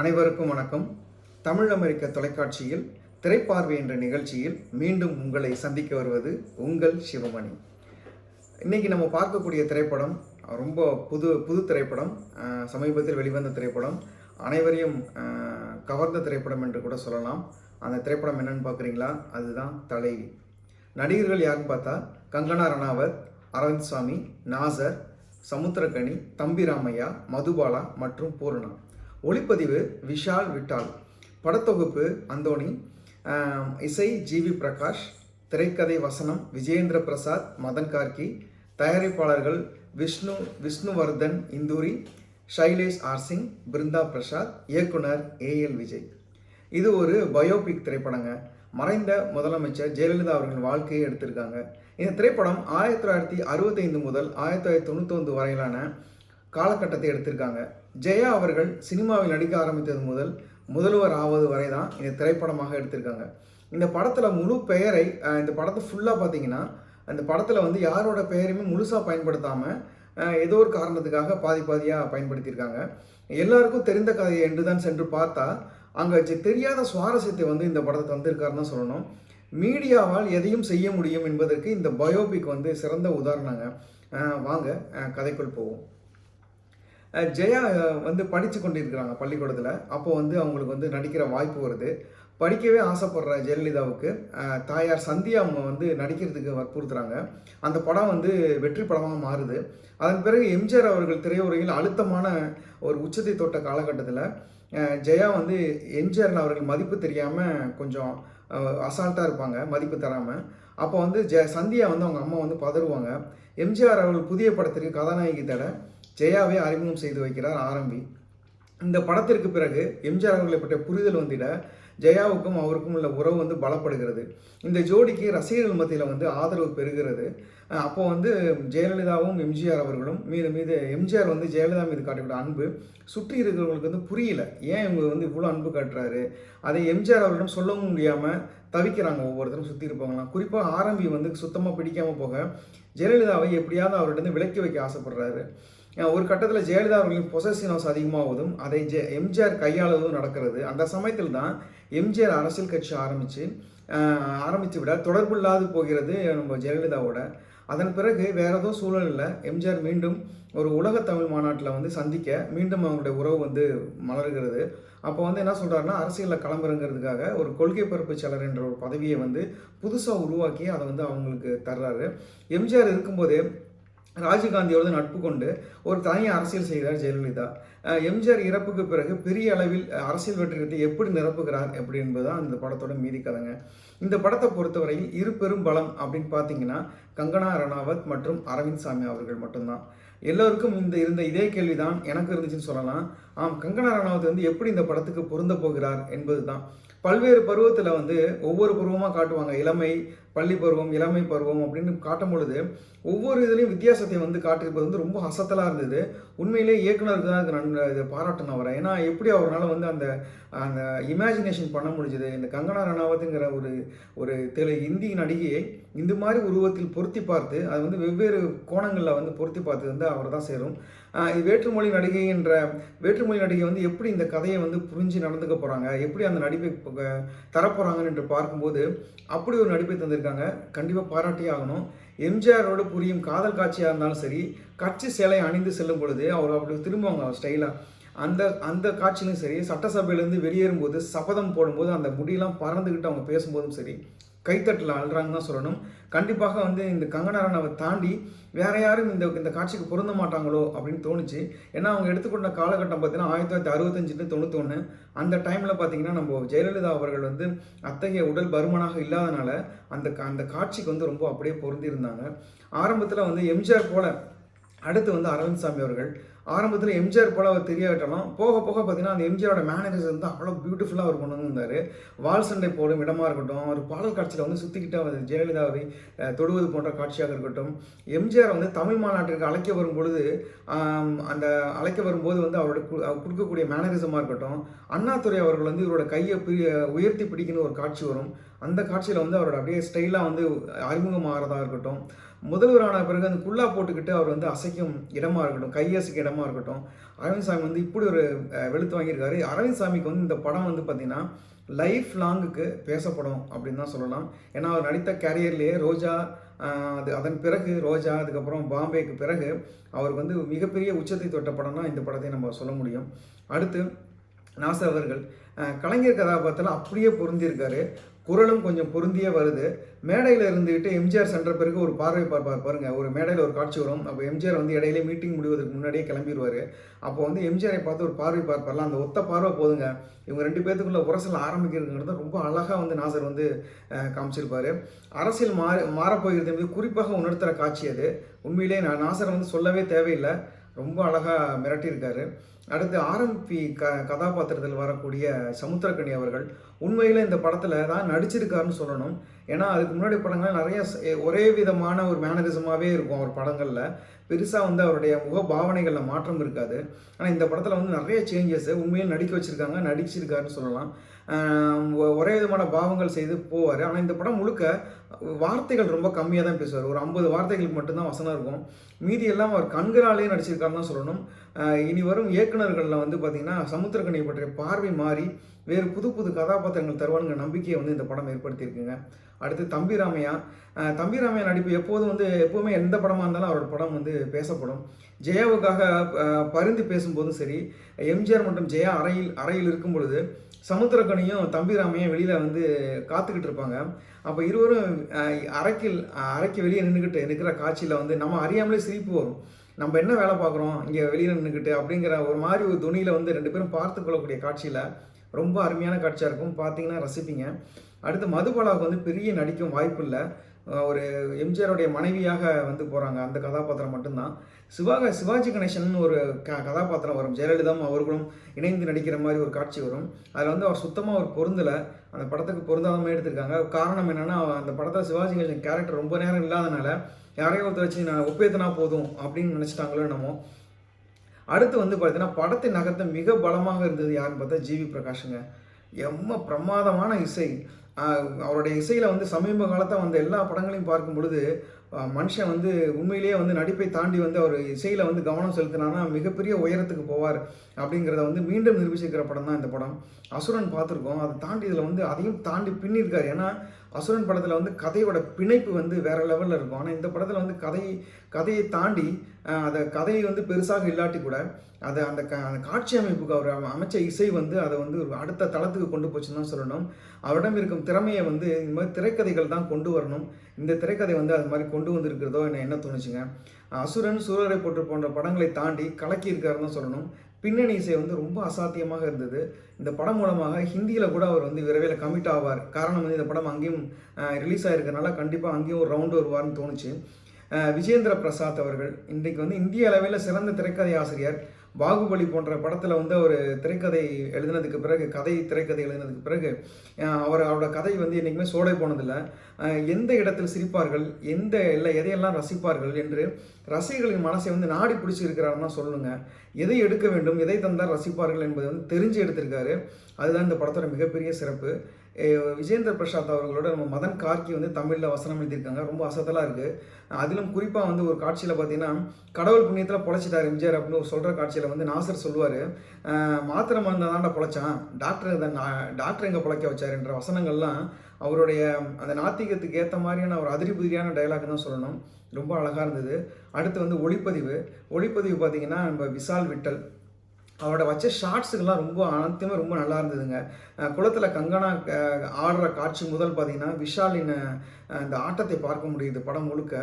அனைவருக்கும் வணக்கம். தமிழ் அமெரிக்க தொலைக்காட்சியில் திரைப்பார்வை என்ற நிகழ்ச்சியில் மீண்டும் உங்களை சந்திக்க வருவது உங்கள் சிவமணி. இன்றைக்கி நம்ம பார்க்கக்கூடிய திரைப்படம் ரொம்ப புது புது திரைப்படம் சமீபத்தில் வெளிவந்த திரைப்படம் அனைவரையும் கவர்ந்த திரைப்படம் என்று கூட சொல்லலாம். அந்த திரைப்படம் என்னன்னு பார்க்குறீங்களா? அதுதான் தலைவி நடிகர்கள் யாருன்னு பார்த்தா கங்கனா ரணாவத் அரவிந்த் சாமி நாசர் சமுத்திரகனி தம்பி ராமையா மதுபாலா மற்றும் பூர்ணா. ஒளிப்பதிவு விஷால் விட்டால். படத்தொகுப்பு அந்தோணி. இசை ஜிவி பிரகாஷ். திரைக்கதை வசனம் விஜயேந்திர பிரசாத் மதன் கார்கி. தயாரிப்பாளர்கள் விஷ்ணு விஷ்ணுவர்தன் இந்தூரி. ஷைலேஷ் ஆர் சிங் பிருந்தா பிரசாத் இயக்குனர் ஏஎல் விஜய். இது ஒரு பயோபிக் திரைப்படங்க. மறைந்த முதலமைச்சர் ஜெயலலிதா அவர்களின் வாழ்க்கையை எடுத்திருக்காங்க. இந்த திரைப்படம் ஆயிரத்தி தொள்ளாயிரத்தி அறுபத்தைந்து முதல் ஆயிரத்தி தொள்ளாயிரத்தி தொண்ணூத்தொன்று வரையிலான காலகட்டத்தை எடுத்திருக்காங்க. ஜெயா அவர்கள் சினிமாவில் நடிக்க ஆரம்பித்தது முதல் முதல்வர் ஆவது வரை தான் இந்த திரைப்படமாக எடுத்திருக்காங்க. இந்த படத்தில் முழு பெயரை இந்த படத்தை ஃபுல்லாக பார்த்தீங்கன்னா அந்த படத்தில் வந்து யாரோட பெயரையுமே முழுசாக பயன்படுத்தாமல் ஏதோ ஒரு காரணத்துக்காக பாதி பாதியாக பயன்படுத்தியிருக்காங்க. எல்லாருக்கும் தெரிந்த கதையை என்று தான் சென்று பார்த்தா அங்கே தெரியாத சுவாரஸ்யத்தை வந்து இந்த படத்தை தந்திருக்காருன்னு தான் சொல்லணும். மீடியாவால் எதையும் செய்ய முடியும் என்பதற்கு இந்த பயோபிக் வந்து சிறந்த உதாரணங்க. வாங்க கதைக்குள் போவோம். ஜெயா வந்து படித்து கொண்டிருக்கிறாங்க பள்ளிக்கூடத்தில். அப்போ வந்து அவங்களுக்கு வந்து நடிக்கிற வாய்ப்பு வருது. படிக்கவே ஆசைப்படுற ஜெயலலிதாவுக்கு தாயார் சந்தியா அம்மா வந்து நடிக்கிறதுக்கு வற்புறுத்துறாங்க. அந்த படம் வந்து வெற்றி படமாக மாறுது. அதன் பிறகு எம்ஜிஆர் அவர்கள் திரையுறையில் அழுத்தமான ஒரு உச்சத்தை தொட்ட காலகட்டத்தில் ஜெயா வந்து எம்ஜிஆர் அவர்கள் மதிப்பு தெரியாமல் கொஞ்சம் அசால்ட்டாக இருப்பாங்க மதிப்பு தராமல் அப்போ வந்து ஜெ சந்தியா வந்து அவங்க அம்மா வந்து பதறுவாங்க. எம்ஜிஆர் அவர்கள் புதிய படத்திற்கு கதாநாயகி தட ஜெயாவை அறிமுகம் செய்து வைக்கிறார் ஆரம்பி. இந்த படத்திற்கு பிறகு எம்ஜிஆர் அவர்களை பற்றிய புரிதல் வந்திட ஜெயாவுக்கும் அவருக்கும் உள்ள உறவு வந்து பலப்படுகிறது. இந்த ஜோடிக்கு ரசிகர்கள் மத்தியில் வந்து ஆதரவு பெறுகிறது. அப்போ வந்து ஜெயலலிதாவும் எம்ஜிஆர் அவர்களும் மீது மீது எம்ஜிஆர் வந்து ஜெயலலிதா மீது காட்டக்கூடிய அன்பு சுற்றி இருக்கிறவங்களுக்கு வந்து புரியல. ஏன் இவங்க வந்து இவ்வளோ அன்பு காட்டுறாரு? அதை எம்ஜிஆர் அவர்களிடம் சொல்லவும் முடியாமல் தவிக்கிறாங்க ஒவ்வொருத்தரும் சுற்றி இருப்பாங்களாம் குறிப்பாக ஆரம்பி வந்து சுத்தமாக பிடிக்காமல் போக ஜெயலலிதாவை எப்படியாவது அவர்கிட்ட விலக்கி வைக்க ஆசைப்படுறாரு. ஒரு கட்டத்தில் ஜெயலலிதா அவர்களின் பொசசிவ்னஸ் அதிகமாவதும் அதை ஜெ எம்ஜிஆர் கையாளுவதும் நடக்கிறது. அந்த சமயத்தில் தான் எம்ஜிஆர் அரசியல் கட்சி ஆரம்பித்து ஆரம்பித்து விட தொடர்பு இல்லாது போகிறது நம்ம ஜெயலலிதாவோட. அதன் பிறகு வேற ஏதோ சூழலில் எம்ஜிஆர் மீண்டும் ஒரு உலக தமிழ் மாநாட்டில் வந்து சந்திக்க மீண்டும் அவங்களுடைய உறவு வந்து மலர்கிறது. அப்போ வந்து என்ன சொல்கிறாருன்னா அரசியலில் கிளம்புறங்கிறதுக்காக ஒரு கொள்கை பரப்பு செயலர் என்ற ஒரு பதவியை வந்து புதுசாக உருவாக்கி அதை வந்து அவங்களுக்கு தர்றாரு. எம்ஜிஆர் இருக்கும்போதே ராஜீவ்காந்தியோடு நட்பு கொண்டு ஒரு தனி அரசியல் செய்கிறார் ஜெயலலிதா. எம்ஜிஆர் இறப்புக்கு பிறகு பெரிய அளவில் அரசியல் வெற்றிடத்தை எப்படி நிரப்புகிறார் எப்படி என்பதுதான் இந்த படத்தோட மீதி கதைங்க. இந்த படத்தை பொறுத்தவரையில் இரு பெரும் பலம் அப்படின்னு பார்த்தீங்கன்னா கங்கனா ரணாவத் மற்றும் அரவிந்த் சாமி அவர்கள் மட்டும்தான். எல்லோருக்கும் இந்த இருந்த இதே கேள்விதான் எனக்கு இருந்துச்சுன்னு சொல்லலாம். ஆம் கங்கனா ரணாவத் வந்து எப்படி இந்த படத்துக்கு பொருந்த போகிறார் என்பதுதான். பல்வேறு பருவத்தில் வந்து ஒவ்வொரு பருவமாக காட்டுவாங்க. இளமை பள்ளி பருவம் இளமை பருவம் அப்படின்னு காட்டும் பொழுது ஒவ்வொரு இதுலேயும் வித்தியாசத்தை வந்து காட்டியிருப்பது வந்து ரொம்ப அசத்தலாக இருந்தது. உண்மையிலே இயக்குனருக்கு தான் இது நன் இதை பாராட்டணும் அவரை. ஏன்னா எப்படி அவரால் வந்து அந்த அந்த இமேஜினேஷன் பண்ண முடிஞ்சது? இந்த கங்கனா ரணாவத்துங்கிற ஒரு ஒரு தெலு இந்தி நடிகையை இந்த மாதிரி உருவத்தில் பொருத்தி பார்த்து அது வந்து வெவ்வேறு கோணங்களில் வந்து பொருத்தி பார்த்து வந்து அவர் தான் சேரும். வேற்றுமொழி நடிகை என்ற வேற்றுமொழி நடிகை வந்து எப்படி இந்த கதையை வந்து புரிஞ்சு நடந்துக்க போகிறாங்க எப்படி அந்த நடிப்பை தரப்போகிறாங்கன்னு என்று பார்க்கும்போது அப்படி ஒரு நடிப்பை தந்திருக்காங்க. கண்டிப்பாக பாராட்டியே ஆகணும். எம்ஜிஆரோட புரியும் காதல் காட்சியாக இருந்தாலும் சரி கட்சி சேலை அணிந்து செல்லும் பொழுது அவர் அப்படி திரும்புவாங்க அவர் ஸ்டைலாக அந்த அந்த காட்சியிலும் சரி சட்டசபையிலேருந்து வெளியேறும்போது சபதம் போடும்போது அந்த முடியெல்லாம் பறந்துக்கிட்டு அவங்க பேசும்போதும் சரி கைத்தட்டில் அழுறாங்கன்னு தான் சொல்லணும். கண்டிப்பாக வந்து இந்த கங்கனாரனாவை தாண்டி வேற யாரும் இந்த இந்த காட்சிக்கு பொருந்த மாட்டாங்களோ அப்படின்னு தோணுச்சு. ஏன்னா அவங்க எடுத்துக்கொண்ட காலகட்டம் பார்த்தீங்கன்னா ஆயிரத்தி தொள்ளாயிரத்தி அறுபத்தஞ்சுட்டு தொண்ணூத்தொன்று அந்த டைமில் பார்த்தீங்கன்னா நம்ம ஜெயலலிதா அவர்கள் வந்து அத்தகைய உடல் பருமனாக இல்லாதனால அந்த அந்த காட்சிக்கு வந்து ரொம்ப அப்படியே பொருந்திருந்தாங்க ஆரம்பத்தில் வந்து எம்ஜிஆர் போல அடுத்து வந்து அரவிந்த் சாமி அவர்கள் ஆரம்பத்தில் எம்ஜிஆர் போல அவர் தெரியாட்டாலும் போக போக பார்த்தீங்கன்னா அந்த எம்ஜிஆரோட மேனேஜர்ஸ் வந்து அவ்வளோ பியூட்டிஃபுல்லாக அவர் கொண்டு வந்திருந்தார். வால் சண்டை போடும் இடமா இருக்கட்டும் அவர் பாடல் காட்சியில் வந்து சுற்றிக்கிட்டு அவர் ஜெயலலிதாவை தொடுவது போன்ற காட்சியாக இருக்கட்டும். எம்ஜிஆர் வந்து தமிழ் மாநாட்டிற்கு அழைக்க வரும் பொழுது அந்த அழைக்க வரும்போது வந்து அவரோட கு- கொடுக்கக்கூடிய மேனரிசமாக இருக்கட்டும் அண்ணாதுரை அவர்கள் வந்து இவரோட கையை பி- உயர்த்தி பிடிக்கணும் ஒரு காட்சி வரும். அந்த காட்சியில் வந்து அவரோட அப்படியே ஸ்டைலாக வந்து அறிமுகமாகறதா இருக்கட்டும். முதல்வரான பிறகு அந்த குல்லா போட்டுக்கிட்டு அவர் வந்து அசைக்கும் இடமா இருக்கட்டும் கையசைக்கும் இடமா இருக்கட்டும் அரவிந்த் சாமி வந்து இப்படி ஒரு வெளுத்து வாங்கியிருக்காரு. அரவிந்த் சாமிக்கு வந்து இந்த படம் வந்து பார்த்தீங்கன்னா லைஃப் லாங்குக்கு பேசப்படும் அப்படின்னு தான் சொல்லலாம். ஏன்னா அவர் நடித்த கேரியர்லேயே ரோஜா அது அதன் பிறகு ரோஜா அதுக்கப்புறம் பாம்பேக்கு பிறகு அவருக்கு வந்து மிகப்பெரிய உச்சத்தை தொட்ட படம்னா இந்த படத்தை நம்ம சொல்ல முடியும். அடுத்து நாசர் அவர்கள் கலைஞர் கதாபாத்திரத்தில் அப்படியே பொருந்திருக்காரு குரலும் கொஞ்சம் பொருந்தியே வருது. மேடையில் இருந்துக்கிட்டு எம்ஜிஆர் சென்ற பிறகு ஒரு பார்வை பார்ப்பார். பாருங்கள் ஒரு மேடையில் ஒரு காட்சி வரும். அப்போ எம்ஜிஆர் வந்து இடையிலே மீட்டிங் முடிவதற்கு முன்னாடியே கிளம்பிடுவார் அப்போ வந்து எம்ஜிஆரை பார்த்து ஒரு பார்வை பார்ப்பார்ல. அந்த ஒத்த பார்வை போதுங்க. இவங்க ரெண்டு பேத்துக்குள்ள உரசல் ஆரம்பிக்கிறதுங்கிறத ரொம்ப அழகாக வந்து நாசர் வந்து காமிச்சிருப்பார். அரசியல் மாறி மாறப்போகிறது என்பது குறிப்பாக உணர்த்துகிற காட்சி அது. உண்மையிலே நான் நாசர் வந்து சொல்லவே தேவையில்லை. ரொம்ப அழகாக மிரட்டியிருக்காரு. அடுத்து ஆர்எம்பி க கதாபாத்திரத்தில் வரக்கூடிய சமுத்திரக்கணி அவர்கள் உண்மையில் இந்த படத்தில் தான் நடிச்சிருக்காருன்னு சொல்லணும். ஏன்னா அதுக்கு முன்னாடி படங்கள் நிறைய ஒரே விதமான ஒரு மேனரிசமாகவே இருக்கும் அவர் படங்களில். பெருசாக வந்து அவருடைய முக பாவனைகளில் மாற்றம் இருக்காது. ஆனால் இந்த படத்தில் வந்து நிறைய சேஞ்சஸ் உண்மையில் நடிக்க வச்சுருக்காங்க நடிச்சிருக்காருன்னு சொல்லலாம். ஒரே விதமான பாவங்கள் செய்து போவார். ஆனால் இந்த படம் முழுக்க வார்த்தைகள் ரொம்ப கம்மியாக தான் பேசுவார். ஒரு ஐம்பது வார்த்தைகளுக்கு மட்டும்தான் வசனம் இருக்கும். மீதி எல்லாம் அவர் கண்களாலேயே நடிச்சிருக்காருன்னு தான் சொல்லணும். இனி வரும் இயக்குனர்களில் வந்து பார்த்திங்கன்னா சமுத்திரக்கணி பற்றிய பார்வை மாறி வேறு புது புது கதாபாத்திரங்கள் தருவானுங்க நம்பிக்கையை வந்து இந்த படம் ஏற்படுத்தியிருக்குங்க. அடுத்து தம்பி ராமையா. தம்பி ராமையா நடிப்பு எப்போதும் வந்து எப்போவுமே எந்த படமாக இருந்தாலும் அவரோட படம் வந்து பேசப்படும். ஜெயாவுக்காக பருந்து பரிந்து பேசும்போதும் சரி எம்ஜிஆர் மற்றும் ஜெயா அறையில் அறையில் இருக்கும் பொழுது சமுத்திரக்கனியும் தம்பிராமையும் வெளியில் வந்து காத்துக்கிட்டு இருப்பாங்க. அப்போ இருவரும் அரைக்கில் அரைக்கு வெளியே நின்றுக்கிட்டு இருக்கிற காட்சியில் வந்து நம்ம அறியாமலே சிரிப்பு வரும். நம்ம என்ன வேலை பார்க்குறோம்? இங்கே வெளியில் நின்றுக்கிட்டு அப்படிங்கிற ஒரு மாதிரி ஒரு துணியில் வந்து ரெண்டு பேரும் பார்த்து கொள்ளக்கூடிய காட்சியில் ரொம்ப அருமையான காட்சியாக இருக்கும். பார்த்தீங்கன்னா ரசிப்பீங்க. அடுத்து மதுபாலாவுக்கு வந்து பெரிய நடிக்கும் வாய்ப்பு இல்லை. ஒரு எம்ஜிஆருடைய மனைவியாக வந்து போகிறாங்க அந்த கதாபாத்திரம் மட்டும்தான். சிவாக சிவாஜி கணேசன் ஒரு க கதாபாத்திரம் வரும். ஜெயலலிதாவும் அவர்களும் இணைந்து நடிக்கிற மாதிரி ஒரு காட்சி வரும். அதில் வந்து அவர் சுத்தமாக அவர் பொருந்தலை. அந்த படத்துக்கு பொருந்தாதமாக எடுத்திருக்காங்க. காரணம் என்னென்னா அந்த படத்தில் சிவாஜி கணேசன் கேரக்டர் ரொம்ப நேரம் இல்லாதனால யாரையும் ஒருத்தர் வச்சு நான் ஒப்பேத்தனா போதும் அப்படின்னு நினச்சிட்டாங்களோ என்னமோ. அடுத்து வந்து பார்த்தீங்கன்னா படத்தை நகர்த்த மிக பலமாக இருந்தது யாருன்னு பார்த்தா ஜிவி பிரகாஷுங்க. எம்ம பிரமாதமான இசை. அவருடைய இசையில் வந்து சமீப காலத்தை வந்து எல்லா படங்களையும் பார்க்கும் பொழுது மனுஷன் வந்து உண்மையிலேயே வந்து நடிப்பை தாண்டி வந்து அவர் இசையில் வந்து கவனம் செலுத்தினான்னா மிகப்பெரிய உயரத்துக்கு போவார் அப்படிங்கிறத வந்து மீண்டும் நிரூபிச்சிருக்கிற படம் தான் இந்த படம். அசுரன் பார்த்துருக்கோம். அதை தாண்டி இதில் வந்து அதையும் தாண்டி பின்னிருக்கார். ஏன்னா அசுரன் படத்தில் வந்து கதையோட பிணைப்பு வந்து வேற லெவலில் இருக்கும். ஆனால் இந்த படத்தில் வந்து கதை கதையை தாண்டி அதை கதையை வந்து பெருசாக இல்லாட்டி கூட அதை அந்த க அந்த காட்சி அமைப்புக்கு அவர் அமைச்ச இசை வந்து அதை வந்து ஒரு அடுத்த தளத்துக்கு கொண்டு போச்சுன்னு தான் சொல்லணும். அவரிடம் இருக்கும் திறமையை வந்து இந்த மாதிரி திரைக்கதைகள் தான் கொண்டு வரணும். இந்த திரைக்கதை வந்து அது மாதிரி கொண்டு வந்திருக்கிறதோ என்ன என்ன தோணுச்சுங்க? அசுரன் சூரரை போட்டு போன்ற படங்களை தாண்டி கலக்கி இருக்காருன்னு தான் சொல்லணும். பின்னணி இசை வந்து ரொம்ப அசாத்தியமாக இருந்தது. இந்த படம் மூலமாக ஹிந்தியில் கூட அவர் வந்து விரைவில் கமிட் ஆவார். காரணம் வந்து இந்த படம் அங்கேயும் ரிலீஸ் ஆகிருக்கனால கண்டிப்பாக அங்கேயும் ஒரு ரவுண்டு வருவார்னு தோணுச்சு. விஜேந்திர பிரசாத் அவர்கள் இன்றைக்கு வந்து இந்திய அளவில் சிறந்த திரைக்கதை ஆசிரியர். பாகுபலி போன்ற படத்தில் வந்து அவர் திரைக்கதை எழுதினதுக்கு பிறகு கதை திரைக்கதை எழுதினதுக்கு பிறகு அவர் அவரோட கதை வந்து என்றைக்குமே சோடை போனதில்லை. எந்த இடத்தில் சிரிப்பார்கள் எந்த இல்லை எதையெல்லாம் ரசிப்பார்கள் என்று ரசிகர்களின் மனசை வந்து நாடி பிடிச்சி இருக்கிறாருன்னா சொல்லுங்க எதை எடுக்க வேண்டும் எதை தந்தால் ரசிப்பார்கள் என்பதை வந்து தெரிஞ்சு எடுத்திருக்காரு. அதுதான் இந்த படத்தோட மிகப்பெரிய சிறப்பு. விஜேந்திர பிரசாத் அவர்களோட நம்ம மதன் கார்கி வந்து தமிழில் வசனம் எழுதியிருக்காங்க. ரொம்ப அசத்தலாக இருக்குது அதிலும் குறிப்பாக வந்து ஒரு காட்சியில் பார்த்தீங்கன்னா கடவுள் புண்ணியத்தில் பொழைச்சிட்டார் எம்ஜிஆர் அப்படின்னு ஒரு சொல்கிற காட்சியில் வந்து நாசர் சொல்லுவார். மாத்திரை மருந்தை தாண்டா பொழைச்சான். டாக்டர் இந்த டாக்டர் எங்கே பொழைக்க வச்சாருன்ற வசனங்கள்லாம் அவருடைய அந்த நாத்திகத்துக்கு ஏற்ற மாதிரியான ஒரு அதிரிபுதிரியான டைலாக் தான் சொல்லணும். ரொம்ப அழகாக இருந்தது. அடுத்து வந்து ஒளிப்பதிவு. ஒளிப்பதிவு பார்த்தீங்கன்னா நம்ம விசால் விட்டல். அவரோட வச்ச ஷார்ட்ஸுக்கெல்லாம் ரொம்ப அனைத்துமே ரொம்ப நல்லா இருந்ததுங்க. குளத்தில் கங்கனா ஆடுற காட்சி முதல் பார்த்தீங்கன்னா விஷாலின் இந்த ஆட்டத்தை பார்க்க முடியுது. படம் முழுக்க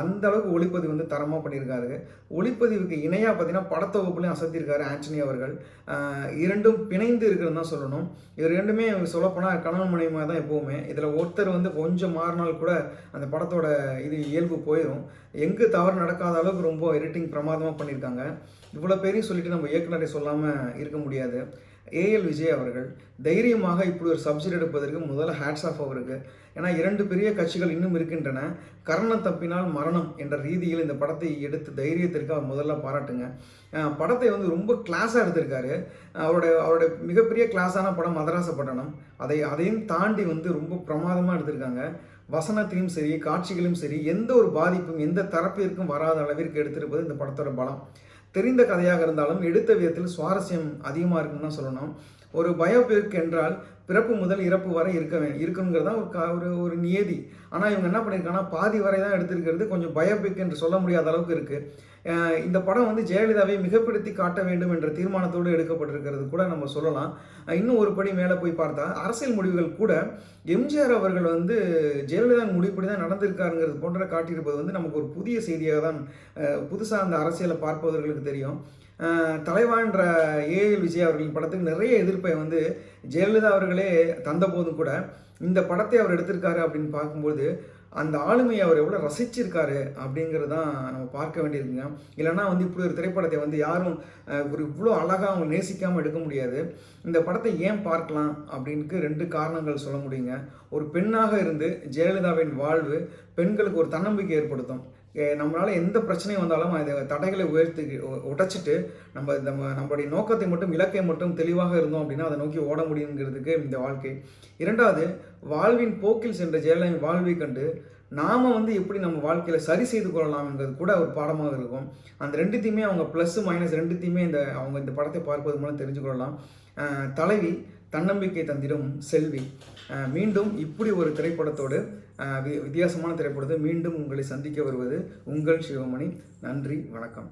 அந்த அளவுக்கு ஒளிப்பதிவு வந்து தரமாக பண்ணியிருக்காரு. ஒளிப்பதிவுக்கு இணையாக பார்த்தீங்கன்னா படத்தொகுப்புலையும் அசத்தியிருக்காரு ஆண்டனி அவர்கள். இரண்டும் பிணைந்து இருக்குன்னு தான் சொல்லணும். இது ரெண்டுமே சொல்லப்போனால் கணவன் மனைவியாக தான் எப்போவுமே. இதில் ஒருத்தர் வந்து கொஞ்சம் மாறினால் கூட அந்த படத்தோட இது இயல்பு போயிடும் எங்கே தவறு நடக்காத அளவுக்கு ரொம்ப எடிட்டிங் பிரமாதமாக பண்ணியிருக்காங்க. இவ்வளோ பேரையும் சொல்லிட்டு நம்ம இயக்குநரை சொல்லாமல் இருக்க முடியாது. ஏஎல் விஜய் அவர்கள் தைரியமாக இப்படி ஒரு சப்ஜெக்ட் எடுப்பதற்கு முதல்ல ஹேட்ஸ் ஆஃப் அவருக்கு. ஏன்னா இரண்டு பெரிய கட்சிகள் இன்னும் இருக்கின்றன. கரணம் தப்பினால் மரணம் என்ற ரீதியில் இந்த படத்தை எடுத்து தைரியத்திற்கு அவர் முதல்ல பாராட்டுங்க. படத்தை வந்து ரொம்ப கிளாஸாக எடுத்திருக்காரு. அவருடைய அவருடைய மிகப்பெரிய கிளாஸான படம் மதராச பட்டணம் அதை அதையும் தாண்டி வந்து ரொம்ப பிரமாதமாக எடுத்திருக்காங்க. வசனத்திலும் சரி காட்சிகளும் சரி எந்த ஒரு பாதிப்பும் எந்த தரப்பிற்கும் வராத அளவிற்கு எடுத்திருப்பது இந்த படத்தோட பலம். தெரிந்த கதையாக இருந்தாலும் எடுத்த விதத்தில் சுவாரஸ்யம் அதிகமாக இருக்குன்னு தான் சொல்லணும். ஒரு பயோபிக் என்றால் பிறப்பு முதல் இறப்பு வரை இருக்க வே இருக்குங்கிறது தான் ஒரு கா ஒரு ஒரு நியதி. ஆனால் இவங்க என்ன பண்ணியிருக்காங்கன்னா பாதி வரை தான் எடுத்திருக்கிறது. கொஞ்சம் பயோபிக் என்று சொல்ல முடியாத அளவுக்கு இருக்குது இந்த படம் வந்து ஜெயலலிதாவை மிகப்படுத்தி காட்ட வேண்டும் என்ற தீர்மானத்தோடு எடுக்கப்பட்டிருக்கிறது கூட நம்ம சொல்லலாம். இன்னும் ஒரு படி மேலே போய் பார்த்தா அரசியல் முடிவுகள் கூட எம்ஜிஆர் அவர்கள் வந்து ஜெயலலிதா முடிவுப்படி தான் நடந்திருக்காருங்கிறது போன்ற காட்டியிருப்பது வந்து நமக்கு ஒரு புதிய செய்தியாக தான் புதுசாக அந்த அரசியலை பார்ப்பவர்களுக்கு தெரியும். தலைவான்ற ஏஎல் விஜய் அவர்களின் படத்துக்கு நிறைய எதிர்ப்பை வந்து ஜெயலலிதா அவர்களே தந்தபோதும் கூட இந்த படத்தை அவர் எடுத்திருக்காரு அப்படின்னு பார்க்கும்போது அந்த ஆளுமையை அவர் எவ்வளோ ரசிச்சிருக்காரு அப்படிங்கிறது தான் நம்ம பார்க்க வேண்டியிருக்குங்க. இல்லைன்னா வந்து இப்படி ஒரு திரைப்படத்தை வந்து யாரும் ஒரு இவ்வளோ அழகாக அவங்க நேசிக்காமல் எடுக்க முடியாது. இந்த படத்தை ஏன் பார்க்கலாம் அப்படின்ட்டு ரெண்டு காரணங்கள் சொல்ல முடியுங்க. ஒரு பெண்ணாக இருந்து ஜெயலலிதாவின் வாழ்வு பெண்களுக்கு ஒரு தன்னம்பிக்கை ஏற்படுத்தும். நம்மளால் எந்த பிரச்சனையும் வந்தாலும் அந்த தடைகளை உயர்த்தி உடைச்சிட்டு நம்ம நம்ம நம்மளுடைய நோக்கத்தை மட்டும் இலக்கை மட்டும் தெளிவாக இருந்தோம் அப்படின்னா அதை நோக்கி ஓட முடியுங்கிறதுக்கு இந்த வாழ்க்கை. இரண்டாவது வாழ்வின் போக்கில் சென்ற ஜெயலலிதாவின் வாழ்வை கண்டு நாம வந்து எப்படி நம்ம வாழ்க்கையில் சரி செய்து கொள்ளலாம் என்பது கூட ஒரு பாடமாக இருக்கும். அந்த ரெண்டுத்தையுமே அவங்க ப்ளஸ் மைனஸ் ரெண்டுத்தையுமே இந்த அவங்க இந்த படத்தை பார்ப்பது மூலம் தெரிஞ்சு கொள்ளலாம். தலைவி தன்னம்பிக்கை தந்திடும் செல்வி. மீண்டும் இப்படி ஒரு திரைப்படத்தோடு வித்தியாசமான திரைப்படத்தை மீண்டும் உங்களை சந்திக்க வருவது உங்கள் சிவமணி. நன்றி வணக்கம்.